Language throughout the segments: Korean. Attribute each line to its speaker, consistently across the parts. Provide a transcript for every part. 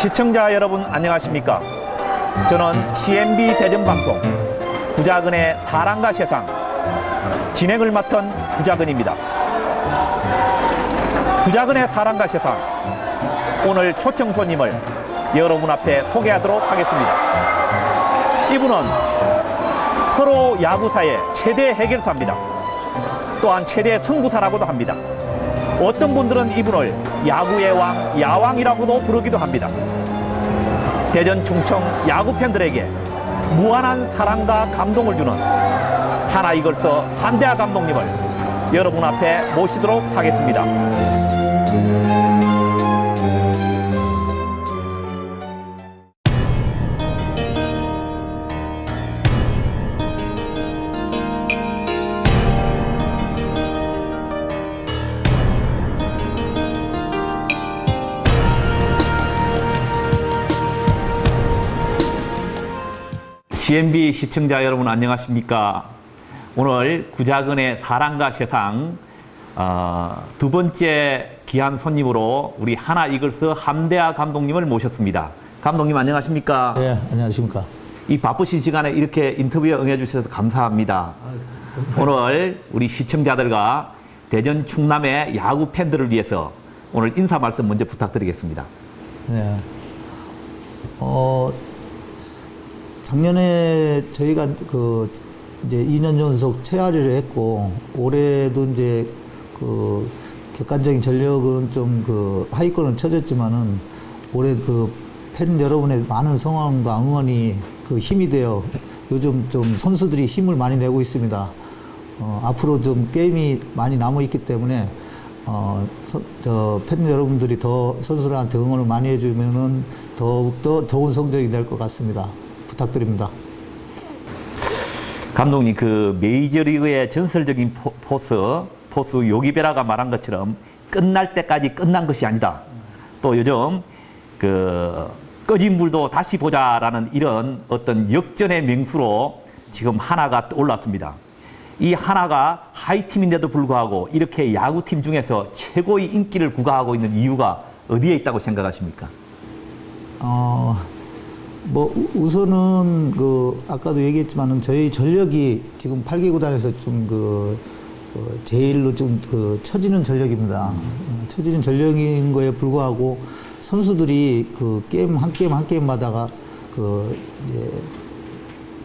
Speaker 1: 시청자 여러분 안녕하십니까? 저는 CMB 대전 방송 구자근의 사랑과 세상 진행을 맡은 구자근입니다. 구자근의 사랑과 세상 오늘 초청 손님을 여러분 앞에 소개하도록 하겠습니다. 이분은 프로 야구사의 최대 해결사입니다. 또한 최대 승부사라고도 합니다. 어떤 분들은 이분을 야구의 왕, 야왕이라고도 부르기도 합니다. 대전 충청 야구 팬들에게 무한한 사랑과 감동을 주는 하나 이글스 한대하 감독님을 여러분 앞에 모시도록 하겠습니다. CNB 시청자 여러분 안녕하십니까? 오늘 구자근의 사랑과 세상 어, 두 번째 귀한 손님으로 우리 하나 이글스 함대하 감독님을 모셨습니다. 감독님 안녕하십니까?
Speaker 2: 네, 안녕하십니까.
Speaker 1: 이 바쁘신 시간에 이렇게 인터뷰에 응해주셔서 감사합니다. 오늘 우리 시청자들과 대전 충남의 야구 팬들을 위해서 오늘 인사 말씀 먼저 부탁드리겠습니다.
Speaker 2: 네. 어, 작년에 저희가 그 이제 2년 연속 최하위를 했고 올해도 이제 그 객관적인 전력은 좀 그 하위권은 쳐졌지만은 올해 그 팬 여러분의 많은 성원과 응원이 그 힘이 되어 요즘 좀 선수들이 힘을 많이 내고 있습니다. 어, 앞으로 좀 게임이 많이 남아 있기 때문에 어, 저팬 여러분들이 더 선수들한테 응원을 많이 해주면은 더욱 더 좋은 성적이 될 것 같습니다. 부탁드립니다.
Speaker 1: 감독님 그 메이저리그의 전설적인 포, 포스 포스 요기베라가 말한 것처럼 끝날 때까지 끝난 것이 아니다. 또 요즘 그 꺼진 불도 다시 보자라는 이런 어떤 역전의 명수로 지금 하나가 올랐습니다. 이 하나가 하이팀인데도 불구하고 이렇게 야구팀 중에서 최고의 인기를 구가하고 있는 이유가 어디에 있다고 생각하십니까?
Speaker 2: 어, 뭐 우- 우선은 그 아까도 얘기했지만은 저희 전력이 지금 8개 구단에서 좀그 그 제일로 좀그 처지는 전력입니다. 어, 처지는 전력인 거에 불구하고 선수들이 그 게임 한 게임 한 게임마다가 그 이제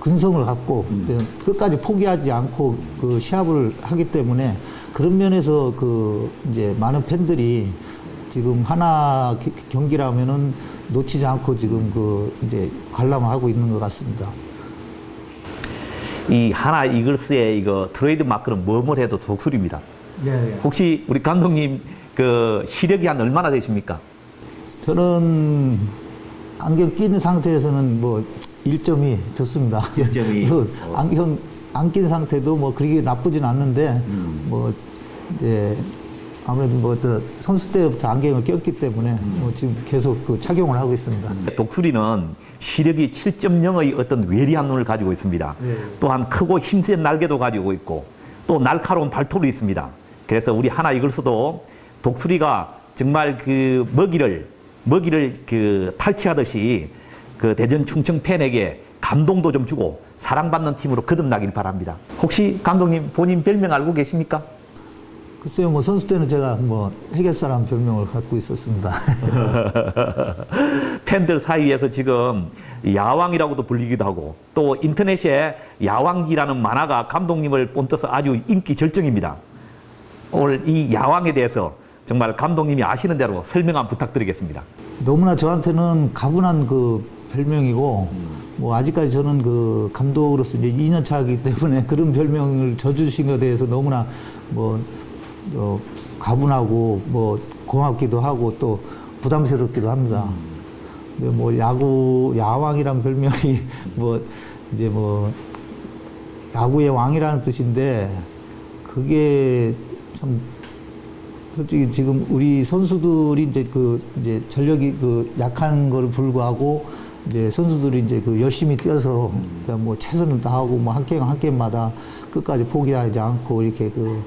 Speaker 2: 근성을 갖고 이제 끝까지 포기하지 않고 그 시합을 하기 때문에 그런 면에서 그 이제 많은 팬들이 지금 하나 기- 경기라면은 놓치지 않고 지금 그 이제 관람을 하고 있는 것 같습니다.
Speaker 1: 이 하나 이글스의 이거 트레이드 마크는 뭐뭘 해도 독수리입니다.
Speaker 2: 네.
Speaker 1: 혹시 우리 감독님 그 시력이 한 얼마나 되십니까?
Speaker 2: 저는 안경 낀 상태에서는 뭐 1점이 좋습니다.
Speaker 1: 1점이.
Speaker 2: 그 안경 안 낀 상태도 뭐 그렇게 나쁘진 않는데
Speaker 1: 음.
Speaker 2: 뭐 이제 아무래도 뭐 또 선수 때부터 안경을 꼈기 때문에
Speaker 1: 음.
Speaker 2: 뭐 지금 계속 그 착용을 하고 있습니다.
Speaker 1: 독수리는 시력이 7.0의 어떤 외리한 눈을 가지고 있습니다.
Speaker 2: 네.
Speaker 1: 또한 크고 힘센 날개도 가지고 있고 또 날카로운 발톱이 있습니다. 그래서 우리 하나 이글스도 독수리가 정말 그 먹이를 먹이를 그 탈취하듯이 그 대전 충청 팬에게 감동도 좀 주고 사랑받는 팀으로 거듭나길 바랍니다. 혹시 감독님 본인 별명 알고 계십니까?
Speaker 2: 글쎄요, 뭐 선수 때는 제가 뭐 해결사라는 별명을 갖고 있었습니다.
Speaker 1: 팬들 사이에서 지금 야왕이라고도 불리기도 하고 또 인터넷에 야왕기라는 만화가 감독님을 본떠서 아주 인기 절정입니다. 오늘 이 야왕에 대해서 정말 감독님이 아시는 대로 설명 한번 부탁드리겠습니다.
Speaker 2: 너무나 저한테는 가분한 그 별명이고 뭐 아직까지 저는 그 감독으로서 이제 2년 차이기 때문에 그런 별명을 져주신 것에 대해서 너무나 뭐 어, 가분하고 뭐 고맙기도 하고 또 부담스럽기도 합니다. 근데 뭐 야구 야왕이란 별명이 뭐 이제 뭐 야구의 왕이라는 뜻인데 그게 참 솔직히 지금 우리 선수들이 이제 그 이제 전력이 그 약한 거를 불구하고 이제 선수들이 이제 그 열심히 뛰어서 그냥 뭐 최선을 다하고 뭐 한 게임 한 게임마다 끝까지 포기하지 않고 이렇게 그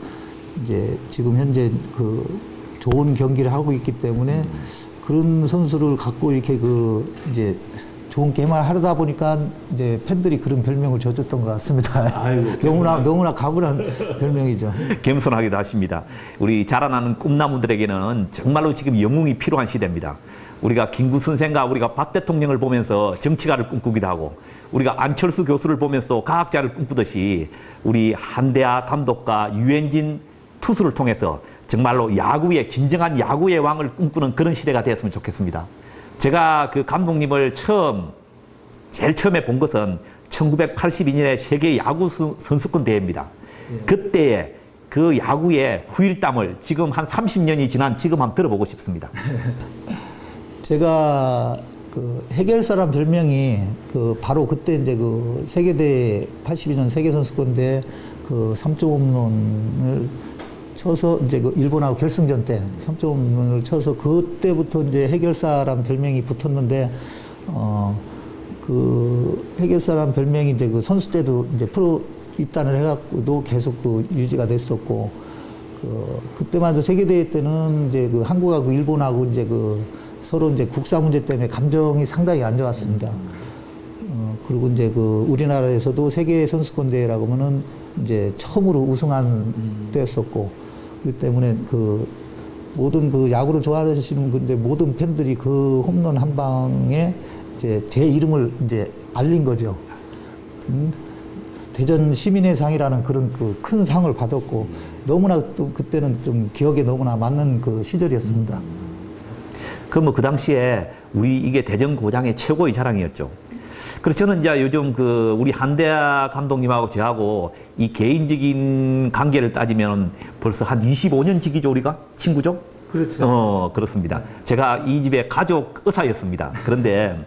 Speaker 2: 이제 지금 현재 그 좋은 경기를 하고 있기 때문에 그런 선수를 갖고 이렇게 그 이제 좋은 게임을 하다 보니까 이제 팬들이 그런 별명을 져줬던 것 같습니다.
Speaker 1: 아이고,
Speaker 2: 너무나 너무나 가분한 별명이죠.
Speaker 1: 겸손하기도 하십니다. 우리 자라나는 꿈나무들에게는 정말로 지금 영웅이 필요한 시대입니다. 우리가 김구 선생과 우리가 박 대통령을 보면서 정치가를 꿈꾸기도 하고 우리가 안철수 교수를 보면서 과학자를 꿈꾸듯이 우리 한대하 감독과 유현진 투수를 통해서 정말로 야구의 진정한 야구의 왕을 꿈꾸는 그런 시대가 되었으면 좋겠습니다. 제가 그 감독님을 처음 제일 처음에 본 것은 1982년에 세계 야구 수- 선수권 대회입니다. 그때의 그 야구의 후일담을 지금 한 30년이 지난 지금 한번 들어보고 싶습니다.
Speaker 2: 제가 그 해결사란 별명이 그 바로 그때 이제 그 세계대 82년 세계 선수권대 그 3점 홈런을 쳐서 이제 그 일본하고 결승전 때 3점 홈런을 쳐서 그때부터 이제 해결사란 별명이 붙었는데 어 그 해결사란 별명이 이제 그 선수 때도 이제 프로 입단을 해갖고도 계속 그 유지가 됐었고 그 그때만 해도 세계 대회 때는 이제 그 한국하고 일본하고 이제 그 서로 이제 국사 문제 때문에 감정이 상당히 안 좋았습니다. 어, 그리고 이제 그 우리나라에서도 세계 선수권 대회라고 하면은 이제 처음으로 우승한 때였었고 그렇기 때문에 그 모든 그 야구를 좋아하시는 근데 모든 팬들이 그 홈런 한 방에 이제 제 이름을 이제 알린 거죠. 음, 대전 시민의 상이라는 그런 그 큰 상을 받았고 너무나 또 그때는 좀 기억에 너무나 맞는 그 시절이었습니다.
Speaker 1: 그럼 뭐 그 당시에 우리 이게 대전 고장의 최고의 자랑이었죠. 그래서 저는 이제 요즘 그 우리 한대하 감독님하고 저하고 이 개인적인 관계를 따지면 벌써 한 25년 지기죠, 우리가? 친구죠?
Speaker 2: 그렇죠.
Speaker 1: 어, 그렇습니다. 제가 이 집의 가족 의사였습니다. 그런데,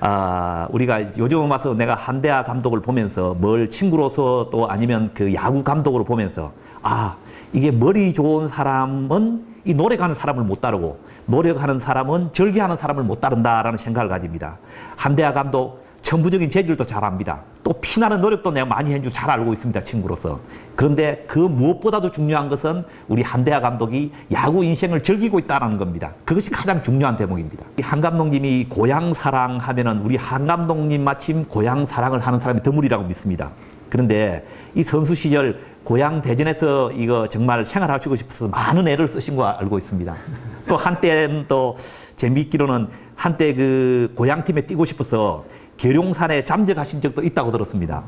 Speaker 1: 아, 우리가 요즘 와서 내가 한대하 감독을 보면서 뭘 친구로서 또 아니면 그 야구 감독으로 보면서 아, 이게 머리 좋은 사람은 이 노력하는 사람을 못 따르고 노력하는 사람은 절개하는 사람을 못 따른다라는 생각을 가집니다. 한대하 감독 천부적인 재질도 잘합니다. 또 피나는 노력도 내가 많이 해준 줄잘 알고 있습니다, 친구로서. 그런데 그 무엇보다도 중요한 것은 우리 한대하 감독이 야구 인생을 즐기고 있다는 겁니다. 그것이 가장 중요한 대목입니다. 이한 감독님이 고향 사랑 하면은 우리 한 감독님 마침 고향 사랑을 하는 사람이 드물이라고 믿습니다. 그런데 이 선수 시절 고향 대전에서 이거 정말 생활하시고 싶어서 많은 애를 쓰신 거 알고 있습니다. 또 한때는 또 재미있기로는 한때 그 고향팀에 뛰고 싶어서 계룡산에 잠적하신 적도 있다고 들었습니다.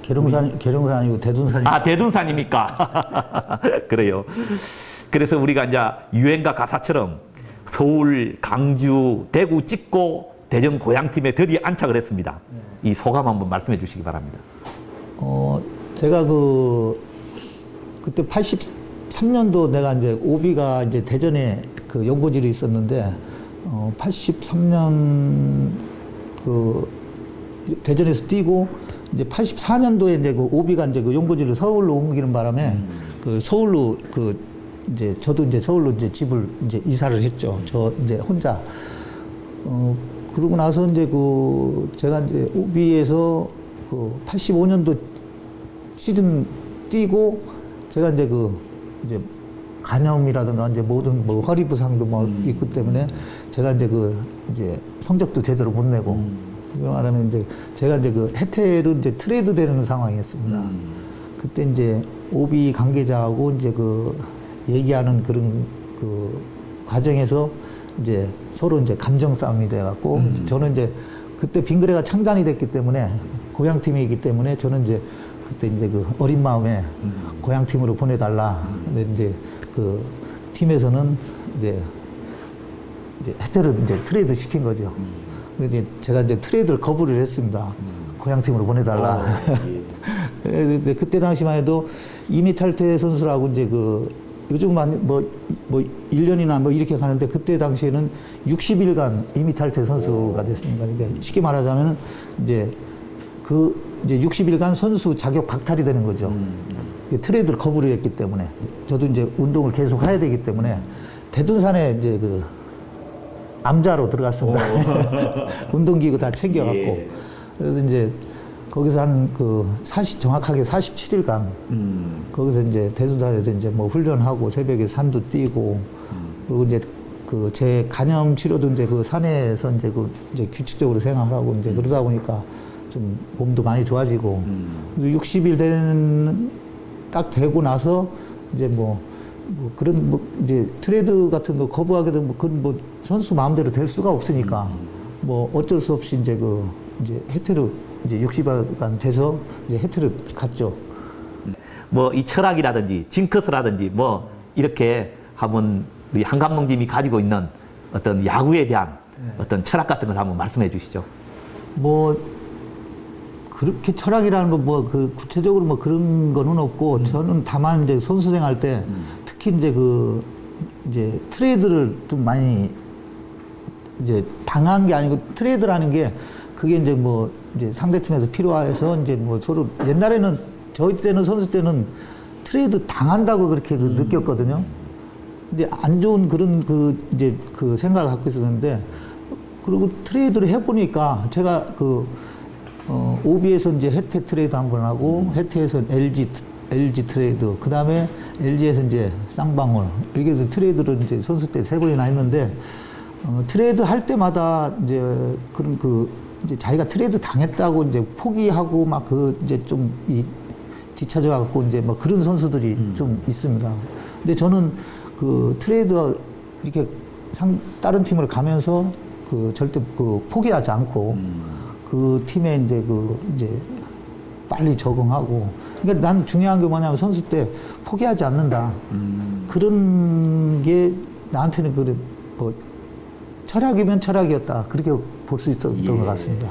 Speaker 2: 계룡산 계룡산 아니고 대둔산이
Speaker 1: 아, 대둔산입니까? 그래요. 그래서 우리가 이제 유행가 가사처럼 서울, 강주, 대구 찍고 대전 고향팀에 드디어 안착을 했습니다. 이 소감 한번 말씀해 주시기 바랍니다.
Speaker 2: 어, 제가 그, 그때 83년도 내가 이제 오비가 이제 대전에 그 연고지로 있었는데, 어, 83년 그 대전에서 뛰고, 이제 84년도에 이제 그 오비가 이제 그 연고지를 서울로 옮기는 바람에 그 서울로 그 이제 저도 이제 서울로 이제 집을 이제 이사를 했죠. 저 이제 혼자. 어, 그러고 나서 이제 그 제가 이제 오비에서 그 85년도 시즌 뛰고 제가 이제 그 이제 간염이라든가 이제 모든 뭐 허리 부상도 뭐 있기 때문에 제가 이제 그 이제 성적도 제대로 못 내고 그 말하면 이제 제가 이제 그 해태로 이제 트레이드 되는 상황이었습니다. 그때 이제 오비 관계자하고 이제 그 얘기하는 그런 그 과정에서 이제 서로 이제 감정 싸움이 돼갖고 저는 이제 그때 빙그레가 창단이 됐기 때문에 고향 팀이기 때문에 저는 이제 그때 이제 그 어린 마음에 고향 팀으로 보내달라. 근데 이제 그 팀에서는 이제 이제 혜태를 이제 트레이드 시킨 거죠. 근데 이제 제가 이제 트레이드를 거부를 했습니다. 고향 팀으로 보내달라. 그래서 이제 그때 당시만 해도 이미 탈퇴 선수라고 이제 그 요즘만 뭐, 뭐 1년이나 뭐 이렇게 가는데 그때 당시에는 60일간 이미 탈퇴 선수가 됐습니다. 그러니까 쉽게 말하자면 이제 그 이제 60일간 선수 자격 박탈이 되는 거죠. 그 트레이드를 거부를 했기 때문에 저도 이제 운동을 계속 해야 되기 때문에 대둔산에 이제 그 암자로 들어갔습니다. 운동기구 다 챙겨갖고.
Speaker 1: 예.
Speaker 2: 그래서 이제 거기서 한그 40, 정확하게 47일간 거기서 이제 대둔산에서 이제 뭐 훈련하고 새벽에 산도 뛰고 그리고 이제 그그제 간염 치료도 이제 그 산에서 이제 그 이제 규칙적으로 생활하고 이제 그러다 보니까 좀 몸도 많이 좋아지고 그래서 60일 되는 딱 되고 나서 이제 뭐, 뭐 그런 뭐 이제 트레이드 같은 거 거부하게 되면 뭐 그건 뭐 선수 마음대로 될 수가 없으니까 뭐 어쩔 수 없이 이제 그 이제 해태로 이제 60일간 돼서 이제 해태로 갔죠.
Speaker 1: 뭐 이 철학이라든지 징크스라든지 뭐 이렇게 한번 우리 한 감독님이 가지고 있는 어떤 야구에 대한 어떤 철학 같은 걸 한번 말씀해 주시죠.
Speaker 2: 뭐 그렇게 철학이라는 거 뭐 그 구체적으로 뭐 그런 거는 없고
Speaker 1: 음.
Speaker 2: 저는 다만 이제 선수 생활 때 특히 이제 그 이제 트레이드를 좀 많이 이제 당한 게 아니고 트레이드라는 게 그게 이제 뭐 이제 상대팀에서 필요해서 이제 뭐 서로 옛날에는 저희 때는 선수 때는 트레이드 당한다고 그렇게 그 느꼈거든요. 근데 안 좋은 그런 그 이제 그 생각을 갖고 있었는데 그리고 트레이드를 해보니까 제가 그 어, 오비에서 이제 혜태 트레이드 한 번 하고 혜태에서 LG LG 트레이드 그 다음에 LG에서 이제 쌍방울 이렇게 해서 트레이드를 이제 선수 때 세 번이나 했는데 어, 트레이드 할 때마다 이제 그런 그 이제 자기가 트레이드 당했다고 이제 포기하고 막 그 이제 좀 이 뒤쳐져 갖고 이제 뭐 그런 선수들이 좀 있습니다. 근데 저는 그 트레이드 이렇게 상 다른 팀을 가면서 그 절대 그 포기하지 않고 그 팀에 이제 그 이제 빨리 적응하고 그러니까 난 중요한 게 뭐냐면 선수 때 포기하지 않는다. 그런 게 나한테는 그래 뭐 철학이면 철학이었다. 그렇게 볼 수 있었던
Speaker 1: 예.
Speaker 2: 것 같습니다.